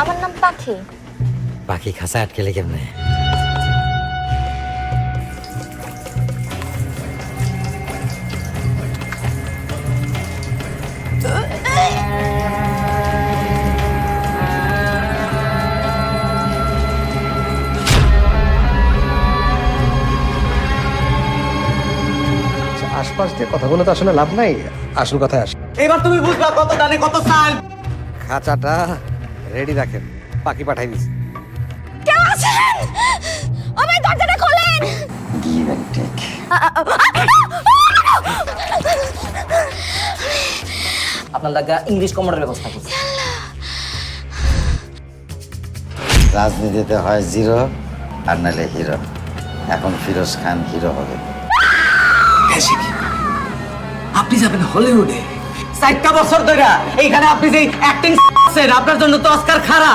আমার নাম পাখি। পাখি খাঁচা আটকেলে কেমনে আচ্ছা, আশপাশ দিয়ে কথা বলে তো আসলে লাভ নাই। আসল কথায় আস। এবার তুমি বুঝবা কত দানে কত চাল খাঁচাটা রেডি রাখেন পাখি পাঠাই দিছি আপনার লাগা ইংলিশ কমোডের ব্যবস্থা করছি রাজনীতিতে হয় জিরো আর নাহলে হিরো এখন ফিরোজ খান হিরো হবে আপনি যাবেন হলিউডে চারটা বছর ধরে এইখানে আপনি যে অ্যাক্টিং আপনার জন্য তো অস্কার খাড়া